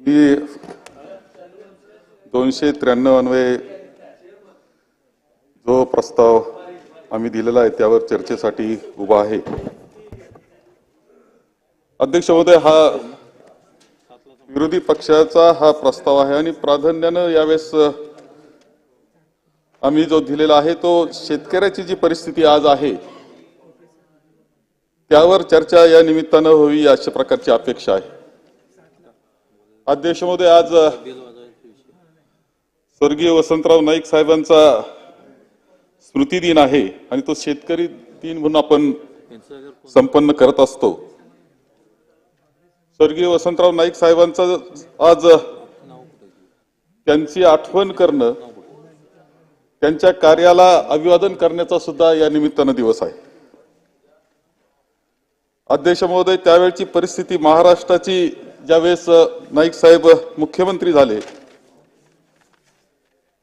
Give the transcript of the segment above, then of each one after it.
मी दोनशे त्र्याण्णव अन्वये जो प्रस्ताव आम्ही दिलेला आहे त्यावर चर्चेसाठी उभा आहे. अध्यक्ष महोदय हा विरोधी पक्षाचा हा प्रस्ताव आहे आणि प्राधान्यानं यावेळेस आम्ही जो दिलेला आहे तो शेतकऱ्याची जी परिस्थिती आज आहे त्यावर चर्चा या निमित्तानं होवी अशा प्रकारची अपेक्षा आहे. अध्यक्ष महोदय आज स्वर्गीय वसंतराव नाईक साहेबांचा स्मृती दिन आहे आणि तो शेतकरी दिन म्हणून आपण संपन्न करत असतो. स्वर्गीय वसंतराव नाईक साहेबांचा आज त्यांची आठवण करणं त्यांच्या कार्याला अभिवादन करण्याचा सुद्धा या निमित्तानं दिवस आहे. अध्यक्ष महोदय त्यावेळची परिस्थिती महाराष्ट्राची ज्यावेळेस नाईक साहेब मुख्यमंत्री झाले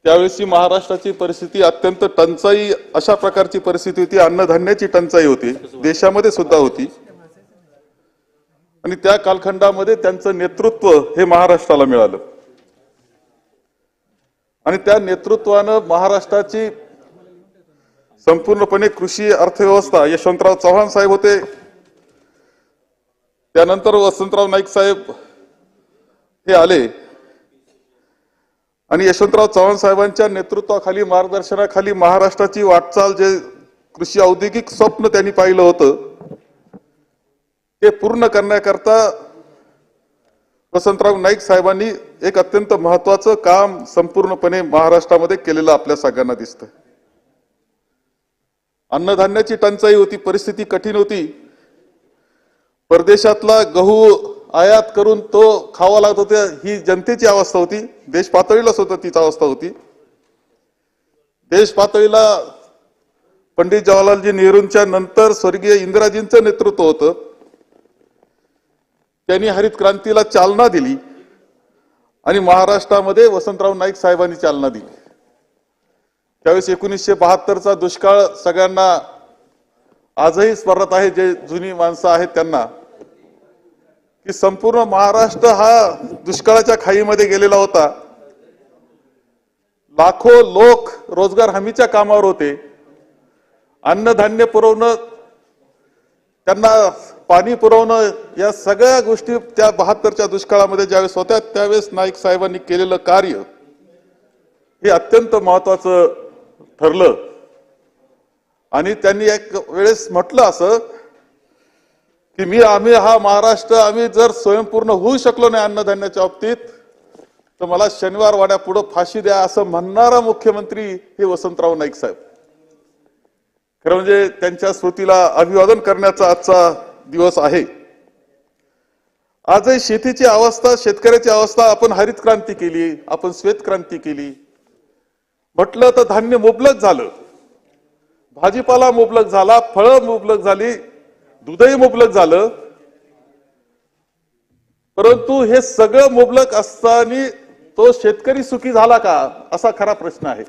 त्यावेळेसची महाराष्ट्राची परिस्थिती अत्यंत टंचाई अशा प्रकारची परिस्थिती होती. अन्नधान्याची टंचाई होती. देशामध्ये सुद्धा होती. आणि त्या कालखंडामध्ये त्यांचं नेतृत्व हे महाराष्ट्राला मिळालं. आणि त्या नेतृत्वानं महाराष्ट्राची संपूर्णपणे कृषी अर्थव्यवस्था यशवंतराव चव्हाण साहेब होते. त्यानंतर वसंतराव नाईक साहेब हे आले. आणि यशवंतराव चव्हाण साहेबांच्या नेतृत्वाखाली मार्गदर्शनाखाली महाराष्ट्राची वाटचाल जे कृषी औद्योगिक स्वप्न त्यांनी पाहिलं होतं ते पूर्ण करण्याकरता वसंतराव नाईक साहेबांनी एक अत्यंत महत्वाचं काम संपूर्णपणे महाराष्ट्रामध्ये केलेलं आपल्या सगळ्यांना दिसतंय. अन्नधान्याची टंचाई होती परिस्थिती कठीण होती. परदेशातला गहू आयात करून तो खावा लागत होता ही जनतेची अवस्था होती. देश पातळीला सुद्धा तीच अवस्था होती. देश पातळीला पंडित जवाहरलालजी नेहरूंच्या नंतर स्वर्गीय इंदिराजींचं नेतृत्व होतं. त्यांनी हरित क्रांतीला चालना दिली आणि महाराष्ट्रामध्ये वसंतराव नाईक साहेबांनी चालना दिली. त्यावेळेस एकोणीसशे बहात्तरचा दुष्काळ सगळ्यांना आजही स्मरत आहे जे जुनी माणसं आहेत त्यांना. की संपूर्ण महाराष्ट्र हा दुष्काळाच्या खाईमध्ये गेलेला होता. लाखो लोक रोजगार हमीच्या कामावर होते. अन्नधान्य पुरवणं त्यांना पाणी पुरवणं या सगळ्या गोष्टी त्या बहात्तरच्या दुष्काळामध्ये ज्यावेळेस होत्या त्यावेळेस नाईक साहेबांनी केलेलं कार्य हे अत्यंत महत्वाचं ठरलं. आणि त्यांनी एक वेळेस म्हटलं असं की मी आम्ही हा महाराष्ट्र आम्ही जर स्वयंपूर्ण होऊ शकलो नाही अन्नधान्याच्या बाबतीत तर मला शनिवार वाड्या पुढे फाशी द्या असं म्हणणारा मुख्यमंत्री हे वसंतराव नाईक साहेब. खरं म्हणजे त्यांच्या स्मृतीला अभिवादन करण्याचा आजचा दिवस आहे. आजही शेतीची अवस्था शेतकऱ्याची अवस्था आपण हरित क्रांती केली आपण श्वेत क्रांती केली. म्हटलं तर धान्य मुबलक झालं. भाजीपाला मुबलक झाला फळं मुबलक झाली. दूधही मुबलक झालं. परंतु हे सगळं मुबलक असताना तो शेतकरी सुखी झाला का? असा खरा प्रश्न आहे.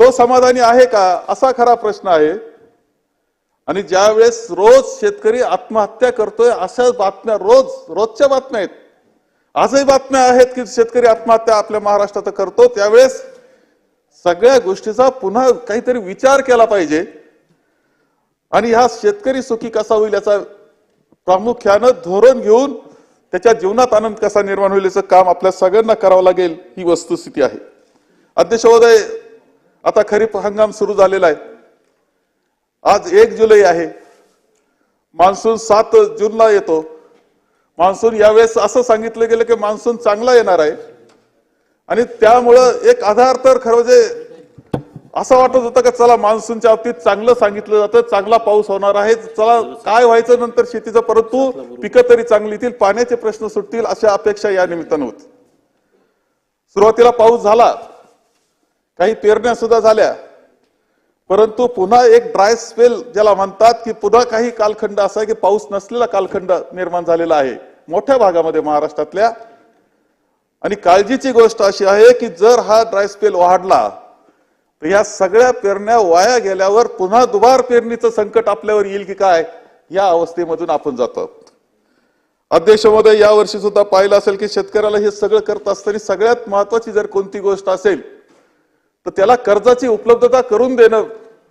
तो समाधानी आहे का? असा खरा प्रश्न आहे. आणि ज्यावेळेस रोज शेतकरी आत्महत्या करतोय अशा बातम्या रोज रोजच्या बातम्या आहेत. आजही बातम्या आहेत की शेतकरी आत्महत्या आपल्या महाराष्ट्रात करतो. त्यावेळेस सगळ्या गोष्टीचा पुन्हा काहीतरी विचार केला पाहिजे. आणि हा शेतकरी सुखी कसा होईल याचा प्रामुख्यानं धोरण घेऊन त्याच्या जीवनात आनंद कसा निर्माण होईल याचं काम आपल्या सगळ्यांना करावं लागेल ही वस्तुस्थिती आहे. अध्यक्ष महोदय आता खरीप हंगाम सुरू झालेला आहे. आज एक जुलै आहे. मान्सून सात जूनला येतो. मान्सून यावेळेस असं सांगितलं गेलं की मान्सून चांगला येणार आहे. आणि त्यामुळं एक आधार तर खरं म्हणजे असं वाटत होतं का चला मान्सूनच्या बाबतीत चांगलं सांगितलं जातं चांगला पाऊस होणार आहे चला काय व्हायचं नंतर शेतीचं परंतु पिकं तरी चांगली येतील पाण्याचे प्रश्न सुटतील अशा अपेक्षा या निमित्तानं होती. सुरुवातीला पाऊस झाला काही पेरण्या सुद्धा झाल्या परंतु पुन्हा एक ड्राय स्पेल ज्याला म्हणतात की पुन्हा काही कालखंड असा आहे की पाऊस नसलेला कालखंड निर्माण झालेला आहे मोठ्या भागामध्ये महाराष्ट्रातल्या. आणि काळजीची गोष्ट अशी आहे की जर हा ड्राय स्पेल वाढला तर या सगळ्या पेरण्या वाया गेल्यावर पुन्हा दुबार पेरणीचं संकट आपल्यावर येईल की काय? या अवस्थेमधून आपण जातो अध्यक्षमध्ये या वर्षी सुद्धा पाहिलं असेल की शेतकऱ्याला हे सगळं करत असताना सगळ्यात महत्वाची जर कोणती गोष्ट असेल तर त्याला कर्जाची उपलब्धता करून देणं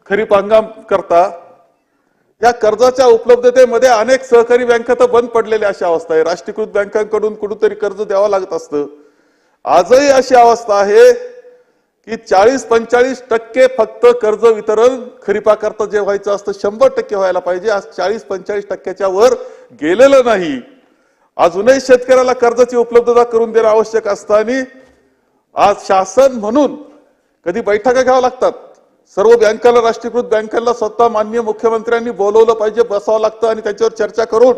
खरीप हंगाम करता या कर्जाच्या उपलब्धतेमध्ये अनेक सहकारी बँका तर बंद पडलेल्या अशी अवस्था आहे. राष्ट्रीयकृत बँकांकडून कुठंतरी कर्ज द्यावं लागत असतं. आजही अशी अवस्था आहे की चाळीस पंचाळीस टक्के फक्त कर्ज वितरण खरीपाकरता जे व्हायचं असतं शंभर टक्के व्हायला पाहिजे. आज चाळीस पंचाळीस टक्क्याच्या वर गेलेलं नाही. अजूनही शेतकऱ्याला कर्जाची उपलब्धता करून देणं आवश्यक असताना आज शासन म्हणून कधी बैठका घ्याव्या लागतात. सर्व बँकाला राष्ट्रीयकृत बँकांना स्वतः माननीय मुख्यमंत्र्यांनी बोलवलं पाहिजे बसावं लागतं आणि त्याच्यावर चर्चा करून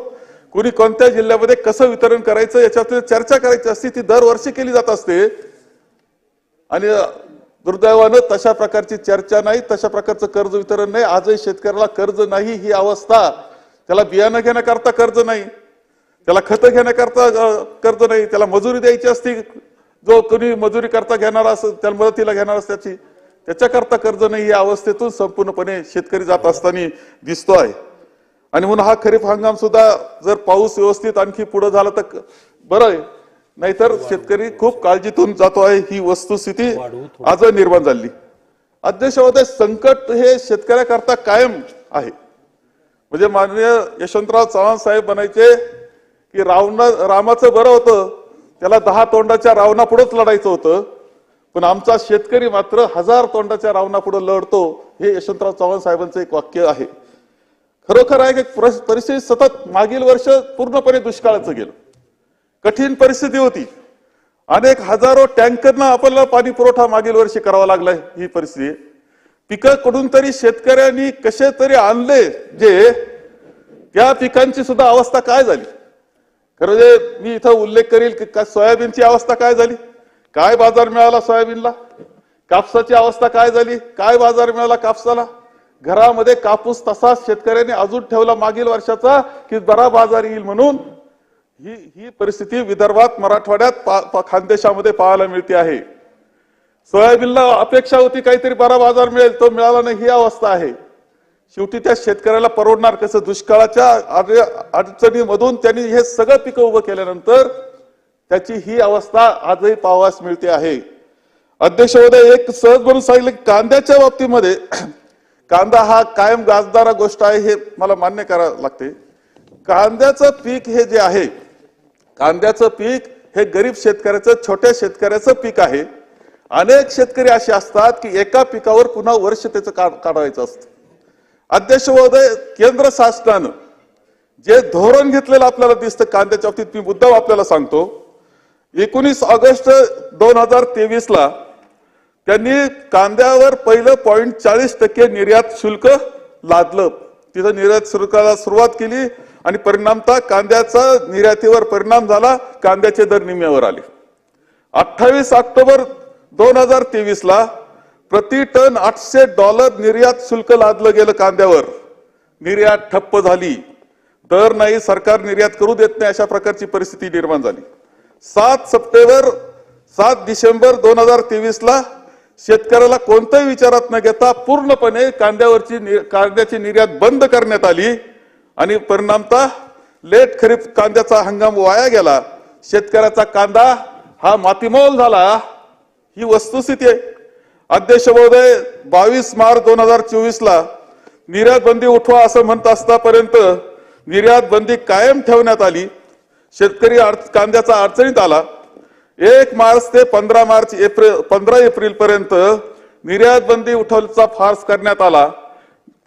कुणी कोणत्या जिल्ह्यामध्ये कसं वितरण करायचं याच्यात चर्चा करायची असते ती दरवर्षी केली जात असते. आणि दुर्दैवानं तशा प्रकारची चर्चा नाही तशा प्रकारचं कर्ज वितरण नाही. आजही शेतकऱ्याला कर्ज नाही ही अवस्था. त्याला बियाणं घेण्याकरता कर्ज नाही. त्याला खतं घेण्याकरता कर्ज नाही. त्याला मजुरी द्यायची असती जो कोणी मजुरी करता घेणार असं त्याला मदतीला घेणार त्याची. त्याच्याकरता कर्ज नाही या अवस्थेतून संपूर्णपणे शेतकरी जात असताना दिसतो आहे. आणि म्हणून हा खरीप हंगाम सुद्धा जर पाऊस व्यवस्थित आणखी पुढे झाला तर बरं आहे. नाहीतर शेतकरी खूप काळजीतून जातो आहे. ही वस्तुस्थिती आज निर्माण झाली. अध्यक्ष महोदय संकट हे शेतकऱ्याकरता कायम आहे. म्हणजे माननीय यशवंतराव चव्हाण साहेब म्हणायचे की रावणा रामाचं बरं होतं. त्याला दहा तोंडाच्या रावणा पुढेच लढायचं होतं. पण आमचा शेतकरी मात्र हजार तोंडाच्या रावणा पुढे लढतो हे यशवंतराव चव्हाण साहेबांचं एक वाक्य आहे. खरोखर आहे की पर- परिस्थिती सतत मागील वर्ष पूर्णपणे दुष्काळाचं गेलं. कठीण परिस्थिती होती. अनेक हजारो टँकरना आपल्याला पाणी पुरवठा मागील वर्षी करावा लागलाय ही परिस्थिती. आहे. पिकं कुठून तरी शेतकऱ्यांनी कसे तरी आणले जे त्या पिकांची सुद्धा अवस्था काय झाली? खरं म्हणजे मी इथं उल्लेख करील की का- सोयाबीनची अवस्था काय झाली? काय बाजार मिळाला सोयाबीनला? कापसाची अवस्था काय झाली? काय बाजार मिळाला कापसाला? घरामध्ये कापूस तसाच शेतकऱ्यांनी अजून ठेवला मागील वर्षाचा की बरा बाजार येईल म्हणून ही ही परिस्थिती विदर्भात मराठवाड्यात पा- खानदेशामध्ये पाहायला मिळते आहे. सोयाबीनला अपेक्षा होती काहीतरी बरा बाजार मिळेल तो मिळाला नाही ही अवस्था आहे. शेवटी त्या शेतकऱ्याला परवडणार कसं? दुष्काळाच्या अडचणीमधून त्यांनी हे सगळं पिकं उभं केल्यानंतर त्याची ही अवस्था आजही पाहावास मिळते आहे. अध्यक्ष महोदय एक सहज म्हणून सांगितलं की कांद्याच्या बाबतीमध्ये कांदा हा कायम गाजदारा गोष्ट आहे हे मला मान्य करावं लागते. कांद्याचं पीक हे जे आहे कांद्याचं पीक हे गरीब शेतकऱ्याचं छोट्या शेतकऱ्याचं पीक आहे. अनेक शेतकरी असे असतात की एका पिकावर पुन्हा वर्ष त्याचं का- काढायचं असतं. अध्यक्ष महोदय केंद्र शासनानं जे धोरण घेतलेलं आपल्याला दिसतं कांद्याच्या बाबतीत मी मुद्दा आपल्याला सांगतो. एकोणीस ऑगस्ट दोन हजार तेवीस ला त्यांनी कांद्यावर पहिलं पॉईंट चाळीस टक्के निर्यात शुल्क लादलं. तिथं निर्यात शुल्काला सुरुवात केली. आणि परिणामतः कांद्याचा निर्यातीवर परिणाम झाला कांद्याचे दर निम्म्यावर आले. अठ्ठावीस ऑक्टोबर दोन हजार तेवीस ला प्रति टन आठशे डॉलर निर्यात शुल्क लादलं गेलं कांद्यावर. निर्यात ठप्प झाली. दर नाही सरकार निर्यात करू देत नाही अशा प्रकारची परिस्थिती निर्माण झाली. सात सप्टेंबर सात डिसेंबर दोन हजार तेवीस ला शेतकऱ्याला कोणत्याही विचारात न घेता पूर्णपणे कांद्यावरची नि- कांद्याची निर्यात बंद करण्यात आली. आणि परिणामतः लेट खरीप कांद्याचा हंगाम वाया गेला. शेतकऱ्याचा कांदा हा मातीमोल झाला. ही वस्तुस्थिती आहे. अध्यक्ष महोदय बावीस मार्च दोन हजार चोवीस ला निर्यात बंदी उठवा असं म्हणत असतापर्यंत निर्यात बंदी कायम ठेवण्यात आली. शेतकरी कांद्याचा अडचणीत आला. एक मार्च ते पंधरा मार्च एप्रिल पंधरा एप्रिल पर्यंत निर्यात बंदी उठवण्याचा फार्स करण्यात आला.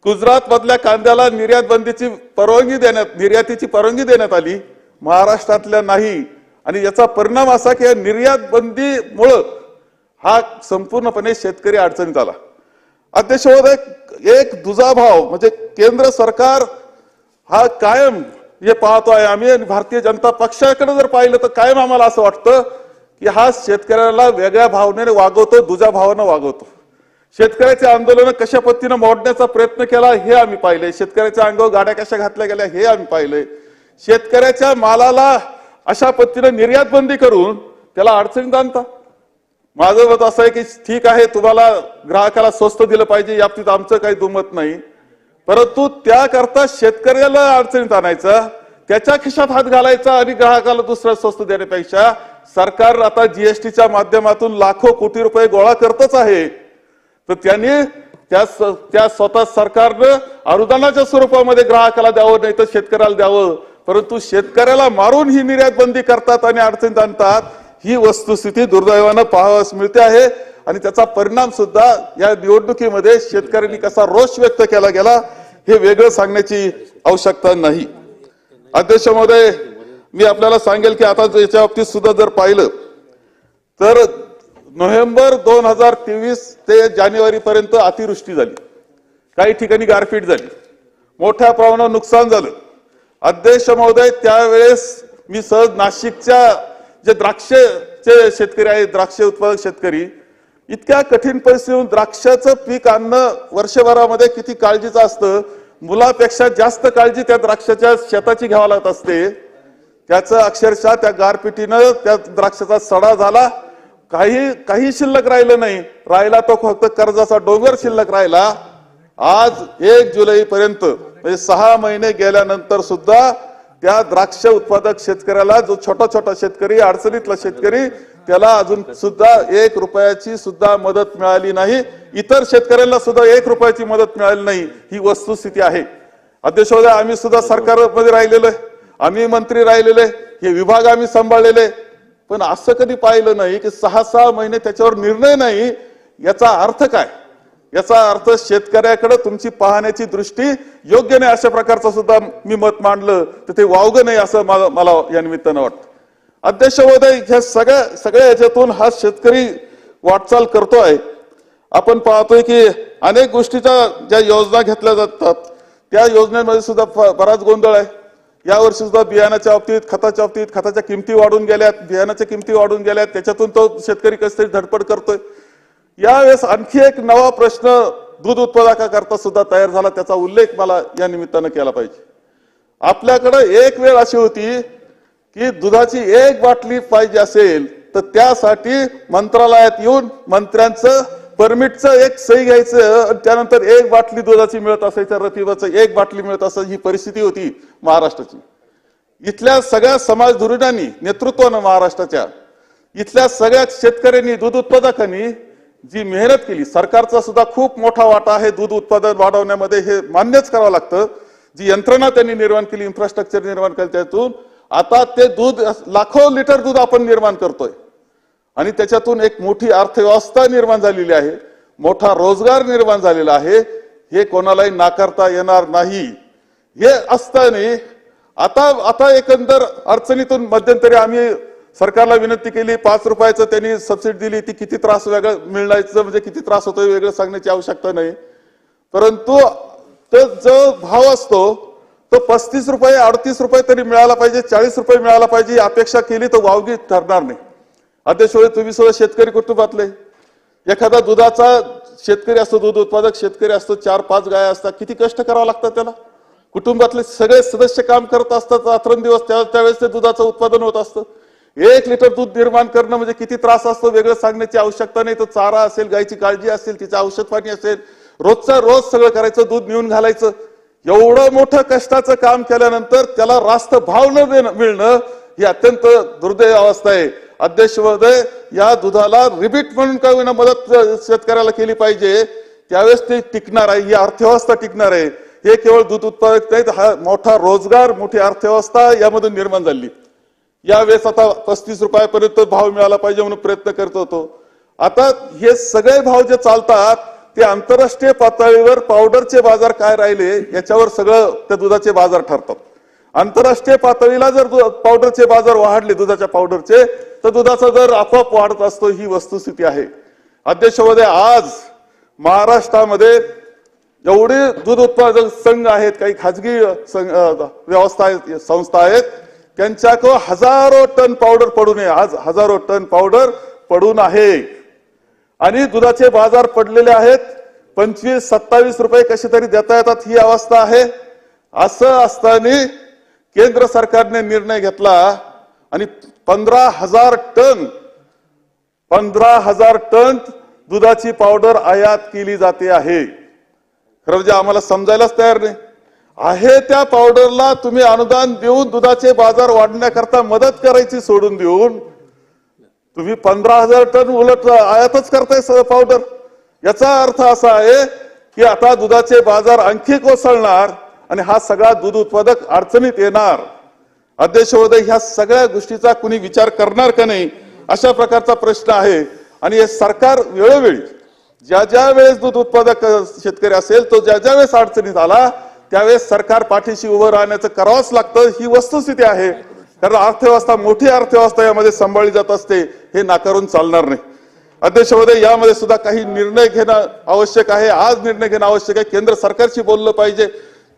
गुजरात मधल्या कांद्याला निर्यात बंदीची परवानगी देण्यात निर्यातीची परवानगी देण्यात आली. महाराष्ट्रातल्या नाही. आणि याचा परिणाम असा की या निर्यात बंदीमुळं हा संपूर्णपणे शेतकरी अडचणीत आला. अध्यक्ष एक एक दुजाभाव म्हणजे केंद्र सरकार हा कायम हे पाहतो आहे. आम्ही आणि भारतीय जनता पक्षाकडे जर पाहिलं तर कायम आम्हाला असं वाटतं की हा शेतकऱ्याला वेगळ्या भावनेने वागवतो दुजा भावानं वागवतो. शेतकऱ्याचे आंदोलन कशा पद्धतीनं मोडण्याचा प्रयत्न केला हे आम्ही पाहिलंय. शेतकऱ्याच्या अंगावर गाड्या कशा घातल्या गेल्या हे आम्ही पाहिलंय. शेतकऱ्याच्या मालाला अशा पद्धतीनं निर्यात बंदी करून त्याला अडचणीत आणता. माझं मत असं आहे की ठीक आहे तुम्हाला ग्राहकाला स्वस्त दिलं पाहिजे या आमचं काही दुमत नाही. परंतु त्याकरता शेतकऱ्याला अडचणीत आणायचं त्याच्या खिशात हात घालायचा आणि ग्राहकाला दुसरा स्वस्त देण्यापेक्षा सरकार आता जीएसटीच्या माध्यमातून लाखो कोटी रुपये गोळा करतच आहे. तर त्यांनी त्या त्या स्वतः सरकारनं अनुदानाच्या स्वरूपामध्ये ग्राहकाला द्यावं नाही तर शेतकऱ्याला द्यावं. परंतु शेतकऱ्याला मारून ही निर्यात बंदी करतात आणि अडचणीत आणतात ही वस्तुस्थिती दुर्दैवानं पाहावास मिळते आहे. आणि त्याचा परिणाम सुद्धा या निवडणुकीमध्ये शेतकऱ्यांनी कसा रोष व्यक्त केला गेला हे वेगळं सांगण्याची आवश्यकता नाही. अध्यक्ष महोदय मी आपल्याला सांगेल की आता याच्या बाबतीत सुद्धा जर पाहिलं तर नोव्हेंबर दोन हजार तेवीस ते जानेवारीपर्यंत अतिवृष्टी झाली. काही ठिकाणी गारपीट झाली. मोठ्या प्रमाणावर नुकसान झालं. अध्यक्ष महोदय त्यावेळेस मी सहज नाशिकच्या जे द्राक्षचे शेतकरी आहेत द्राक्ष उत्पादक शेतकरी इतक्या कठीण परिस्थितीतून द्राक्षाचं पीक आणणं वर्षभरामध्ये किती काळजीचं असतं मुलापेक्षा जास्त काळजी त्या द्राक्षाच्या शेताची घ्यावी लागत असते. त्याचं अक्षरशः त्या गारपिटीनं त्या द्राक्षाचा सडा झाला. काही काही शिल्लक राहिलं नाही. राहिला तो फक्त कर्जाचा डोंगर शिल्लक राहिला. आज एक जुलै पर्यंत म्हणजे सहा महिने गेल्यानंतर सुद्धा त्या द्राक्ष उत्पादक शेतकऱ्याला जो छोटा छोटा शेतकरी अडचणीतला शेतकरी त्याला अजून सुद्धा एक रुपयाची सुद्धा मदत मिळाली नाही. इतर शेतकऱ्यांना सुद्धा एक रुपयाची मदत मिळाली नाही. ही वस्तुस्थिती आहे. अध्यक्ष आम्ही सुद्धा सरकारमध्ये राहिलेलो आहे. आम्ही मंत्री राहिलेले हे विभाग आम्ही सांभाळलेले पण असं कधी पाहिलं नाही की सहा सहा महिने त्याच्यावर निर्णय नाही याचा अर्थ काय? याचा अर्थ शेतकऱ्याकडे तुमची पाहण्याची दृष्टी योग्य नाही अशा प्रकारचं सुद्धा मी मत मांडलं तर ते वावगं नाही असं मला या निमित्तानं वाटतं. अध्यक्ष महोदय ह्या सगळ्या सगळ्या याच्यातून हा शेतकरी वाटचाल करतोय. आपण पाहतोय की अनेक गोष्टीच्या ज्या योजना घेतल्या जातात त्या योजनेमध्ये सुद्धा बराच गोंधळ आहे. यावर्षी सुद्धा बियाण्याच्या बाबतीत खताच्या बाबतीत खताच्या किमती वाढून गेल्यात बियाण्याच्या किमती वाढून गेल्यात त्याच्यातून तो शेतकरी कस तरी धडपड करतोय. यावेळेस आणखी एक नवा प्रश्न दूध उत्पादकाकरता सुद्धा तयार झाला त्याचा उल्लेख मला या निमित्तानं केला पाहिजे. आपल्याकडे एक वेळ अशी होती की दुधाची एक बाटली पाहिजे असेल तर त्यासाठी मंत्रालयात येऊन मंत्र्यांचं परमिटचं एक सही घ्यायचं आणि त्यानंतर एक बाटली दुधाची मिळत असायचं रतिबाचं एक बाटली मिळत असायची ही परिस्थिती होती महाराष्ट्राची. इथल्या सगळ्या समाज धुरीणांनी नेतृत्वानं महाराष्ट्राच्या इथल्या सगळ्या शेतकऱ्यांनी दूध उत्पादकांनी जी मेहनत केली सरकारचा सुद्धा खूप मोठा वाटा आहे दूध उत्पादन वाढवण्यामध्ये हे मान्यच करावं लागतं. जी यंत्रणा त्यांनी निर्माण केली इन्फ्रास्ट्रक्चर निर्माण केलं त्यातून आता ते दूध लाखो लिटर दूध आपण निर्माण करतोय. आणि त्याच्यातून एक मोठी अर्थव्यवस्था निर्माण झालेली आहे मोठा रोजगार निर्माण झालेला आहे. हे कोणालाही नाकारता येणार नाही. हे असताना आता आता एकंदर अडचणीतून मध्यंतरी आम्ही सरकारला विनंती केली पाच रुपयाचं त्यांनी सबसिडी दिली ती किती त्रास वेगळं मिळण्याचं म्हणजे किती त्रास होतोय वेगळं सांगण्याची आवश्यकता नाही. परंतु तो जो भाव असतो तो पस्तीस रुपये अडतीस रुपये तरी मिळाला पाहिजे चाळीस रुपये मिळाला पाहिजे अपेक्षा केली तर वावगी ठरणार नाही. अध्यक्ष तुम्ही सुद्धा शेतकरी कुटुंबातले. एखादा दुधाचा शेतकरी असतो दूध उत्पादक शेतकरी असतो चार पाच गाय असतात किती कष्ट करावं लागतात त्याला? कुटुंबातले सगळे सदस्य काम करत असतात रात्रंदिवस त्यावेळेस ते दुधाचं उत्पादन होत असतं. एक लिटर दूध निर्माण करणं म्हणजे किती त्रास असतो वेगळं सांगण्याची आवश्यकता नाही. तर चारा असेल गायची काळजी असेल तिचं औषध पाणी असेल रोजचा रोज सगळं करायचं दूध नेऊन घालायचं. एवढं मोठं कष्टाचं काम केल्यानंतर त्याला रास्त भाव न मिळणं ही अत्यंत दुर्दैव अवस्था आहे. अध्यक्ष महोदय या दुधाला रिबीट म्हणून का होईना मदत शेतकऱ्याला केली पाहिजे त्यावेळेस ते टिकणार आहे ही अर्थव्यवस्था टिकणार आहे. हे केवळ दूध उत्पादक नाहीत हा मोठा रोजगार मोठी अर्थव्यवस्था यामधून निर्माण झाली. यावेळेस आता पस्तीस रुपयापर्यंत भाव मिळाला पाहिजे म्हणून प्रयत्न करत होतो. आता हे सगळे भाव जे चालतात ते आंतरराष्ट्रीय पातळीवर पावडरचे बाजार काय राहिले याच्यावर सगळं त्या दुधाचे बाजार ठरतात. आंतरराष्ट्रीय पातळीला जर पावडरचे बाजार वाढले दुधाच्या पावडरचे तर दुधाचा दर आपोआप वाढत असतो ही वस्तुस्थिती आहे. अध्यक्ष महोदय आज महाराष्ट्रामध्ये एवढे दूध उत्पादक संघ आहेत काही खाजगी संघ व्यवस्था आहेत संस्था आहेत त्यांच्याकडं हजारो टन पावडर पडून आहे. आज हजारो टन पावडर पडून आहे. आणि दुधाचे बाजार पडलेले आहेत. पंचवीस सत्तावीस रुपये कसे तरी देता येतात ही अवस्था आहे. असं असताना केंद्र सरकारने निर्णय घेतला आणि पंधरा हजार टन पंधरा हजार टन दुधाची पावडर आयात केली जाते आहे. खरं म्हणजे आम्हाला समजायलाच तयार नाही. आहे त्या पावडरला तुम्ही अनुदान देऊन दुधाचे बाजार वाढण्याकरता मदत करायची सोडून देऊन तुम्ही पंधरा हजार टन उलट आयातच करताय पावडर. याचा अर्थ असा आहे की आता दुधाचे बाजार आणखी कोसळणार आणि हा सगळा दूध उत्पादक अडचणीत येणार. अध्यक्ष महोदय ह्या सगळ्या गोष्टीचा कुणी विचार करणार का नाही अशा प्रकारचा प्रश्न आहे. आणि हे सरकार वेळोवेळी ज्या ज्या वेळेस दूध उत्पादक शेतकरी असेल तो ज्या ज्या वेळेस अडचणीत आला त्यावेळेस सरकार पाठीशी उभं राहण्याचं करावंच लागतं ही वस्तुस्थिती आहे. कारण अर्थव्यवस्था मोठी अर्थव्यवस्था यामध्ये सांभाळली जात असते हे नाकारून चालणार नाही. अध्यक्ष महोदय यामध्ये सुद्धा काही निर्णय घेणं आवश्यक आहे. आज निर्णय घेणं आवश्यक आहे. केंद्र सरकारशी बोललं पाहिजे.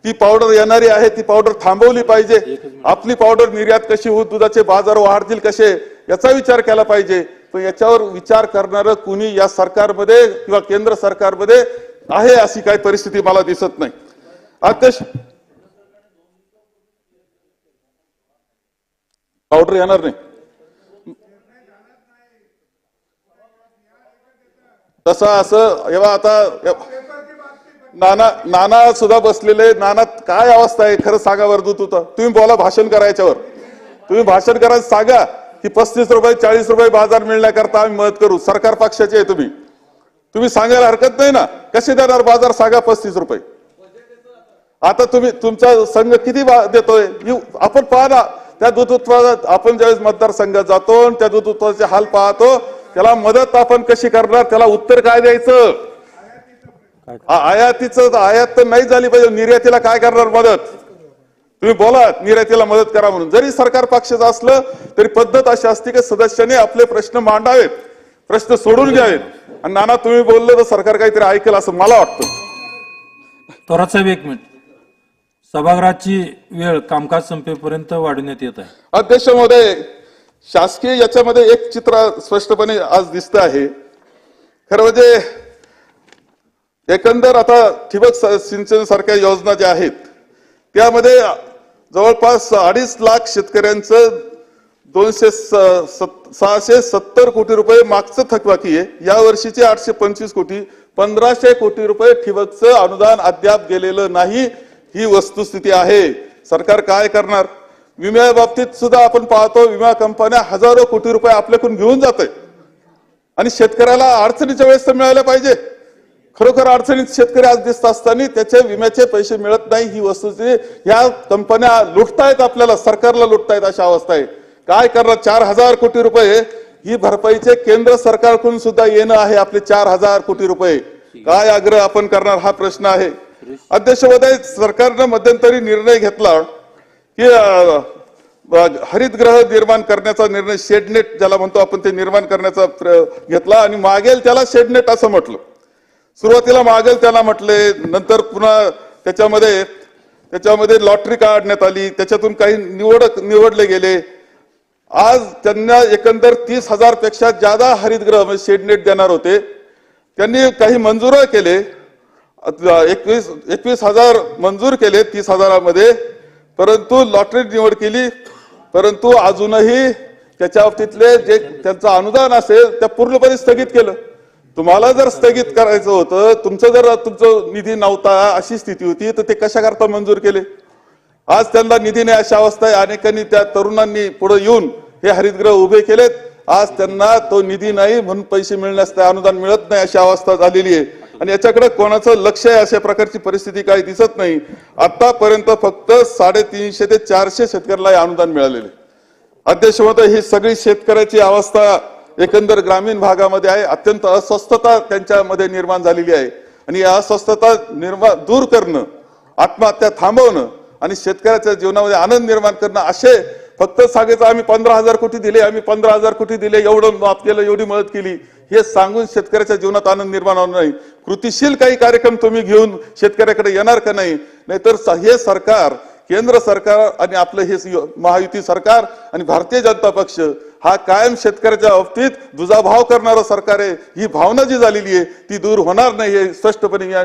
ती पावडर येणारी आहे ती पावडर थांबवली पाहिजे. आपली पावडर निर्यात कशी होत दुधाचे बाजार वाढतील कसे याचा विचार केला पाहिजे. पण याच्यावर विचार करणारं कुणी या सरकारमध्ये किंवा केंद्र सरकारमध्ये आहे अशी काही परिस्थिती मला दिसत नाही. अध्यक्ष पावडर येणार नाही. तसं असं एव्हा आता नाना नाना सुद्धा बसलेले नाना काय अवस्था आहे? खरं सांगा बरं दूत तुम्ही बोला भाषण करायच्यावर तुम्ही भाषण करा सांगा की पस्तीस रुपये चाळीस रुपये बाजार मिळण्याकरता आम्ही मदत करू. सरकार पक्षाचे आहे तुम्ही. तुम्ही सांगायला हरकत नाही ना. कसे देणार बाजार? सांगा पस्तीस रुपये. आता तुम्ही तुमचा संघ किती देतोय? आपण पहा ना त्या दूध उत्पादक आपण ज्यावेळेस मतदारसंघात जातो आणि त्या दूध उत्पादनाचे हाल पाहतो त्याला मदत आपण कशी करणार? त्याला उत्तर काय द्यायचं? आयातीचं आयात तर नाही झाली पाहिजे. निर्यातीला काय करणार मदत? तुम्ही बोला निर्यातीला मदत करा म्हणून. जरी सरकार पक्षाचं असलं तरी पद्धत अशी असते की सदस्याने आपले प्रश्न मांडावेत प्रश्न सोडून घ्यावेत. आणि नाना तुम्ही बोललं तर सरकार काहीतरी ऐकेल असं मला वाटतं. थोरात साहेब एक मिनिट. सभागृहाची वेळ कामकाज संपेपर्यंत वाढवण्यात येत आहे. अध्यक्ष महोदय शासकीय याच्यामध्ये एक चित्र स्पष्टपणे आज दिसत आहे. खरं म्हणजे एकंदर आता ठिबक सिंचन सारख्या योजना ज्या आहेत त्यामध्ये जवळपास अडीच लाख शेतकऱ्यांचं दोनशे स- सहाशे सत्तर कोटी रुपये मागचं थकबाकी आहे. या वर्षीचे आठशे पंचवीस कोटी पंधराशे कोटी रुपये ठिबकचं अनुदान अद्याप गेलेलं नाही. ही वस्तुस्थिती आहे. सरकार काय करणार? विम्या बाबतीत सुद्धा आपण पाहतो विमा कंपन्या हजारो कोटी रुपये आपल्याकडून घेऊन जात आणि शेतकऱ्याला अडचणीच्या वेळेस तर मिळायला पाहिजे. खरोखर अडचणीत शेतकरी आज दिसत असताना त्याचे विम्याचे पैसे मिळत नाही. ही वस्तूची या कंपन्या लुटतायत आपल्याला सरकारला लुटतायत अशा अवस्था आहे. काय करणार? चार हजार कोटी रुपये ही भरपाईचे केंद्र सरकारकडून सुद्धा येणं आहे आपले चार हजार कोटी रुपये. काय आग्रह आपण करणार? हा प्रश्न आहे. अध्यक्ष महोदय सरकारनं मध्यंतरी निर्णय घेतला की हरितग्रह हरितगृह निर्माण करण्याचा निर्णय शेडनेट ज्याला म्हणतो आपण ते निर्माण करण्याचा घेतला आणि मागेल त्याला शेडनेट असं म्हटलं. सुरुवातीला मागेल त्याला म्हटले नंतर पुन्हा त्याच्यामध्ये त्याच्यामध्ये लॉटरी काढण्यात आली त्याच्यातून काही निवड निवडले गेले. आज त्यांना एकंदर तीस हजारपेक्षा जादा हरितगृह म्हणजे शेडनेट देणार होते. त्यांनी काही मंजूर केले. एकवीस एकवीस हजार मंजूर केले तीस हजारामध्ये. परंतु लॉटरी निवड केली. परंतु अजूनही त्याच्या बाबतीतले जे त्यांचं अनुदान असेल त्या पूर्णपणे स्थगित केलं. तुम्हाला जर स्थगित करायचं होतं तुमचं जर तुमचं निधी नव्हता अशी स्थिती होती तर ते कशा करता मंजूर केले? आज त्यांना निधी नाही अशी अवस्था आहे अनेकांनी त्या तरुणांनी पुढे येऊन हे हरितगृह उभे केलेत. आज त्यांना तो निधी नाही म्हणून पैसे मिळण्यास अनुदान मिळत नाही अशी अवस्था झालेली आहे. आणि याच्याकडे कोणाचं लक्ष आहे अशा प्रकारची परिस्थिती काही दिसत नाही. आतापर्यंत फक्त साडेतीनशे ते चारशे शेतकऱ्याला हे अनुदान मिळालेले अध्यक्ष ही सगळी शेतकऱ्याची अवस्था एकंदर ग्रामीण भागामध्ये आहे. अत्यंत अस्वस्थता त्यांच्यामध्ये निर्माण झालेली आहे. आणि या अस्वस्थता निर्माण दूर करणं आत्महत्या थांबवणं आणि शेतकऱ्याच्या जीवनामध्ये आनंद निर्माण करणं असे फक्त सांगायचं आम्ही पंधरा हजार कोटी दिले आम्ही पंधरा हजार कोटी दिले एवढं माफ केलं एवढी मदत केली हे सांगून शेतकऱ्याच्या जीवनात आनंद निर्माण होणार नाही. कृतीशील काही कार्यक्रम तुम्ही घेऊन शेतकऱ्याकडे येणार का नाही? नाहीतर हे सरकार केंद्र सरकार आणि आपलं हे महायुती सरकार आणि भारतीय जनता पक्ष हा कायम शेतकऱ्याच्या बाबतीत दुजाभाव करणारं सरकार आहे. ही भावना जी झालेली आहे ती दूर होणार नाही हे स्पष्टपणे या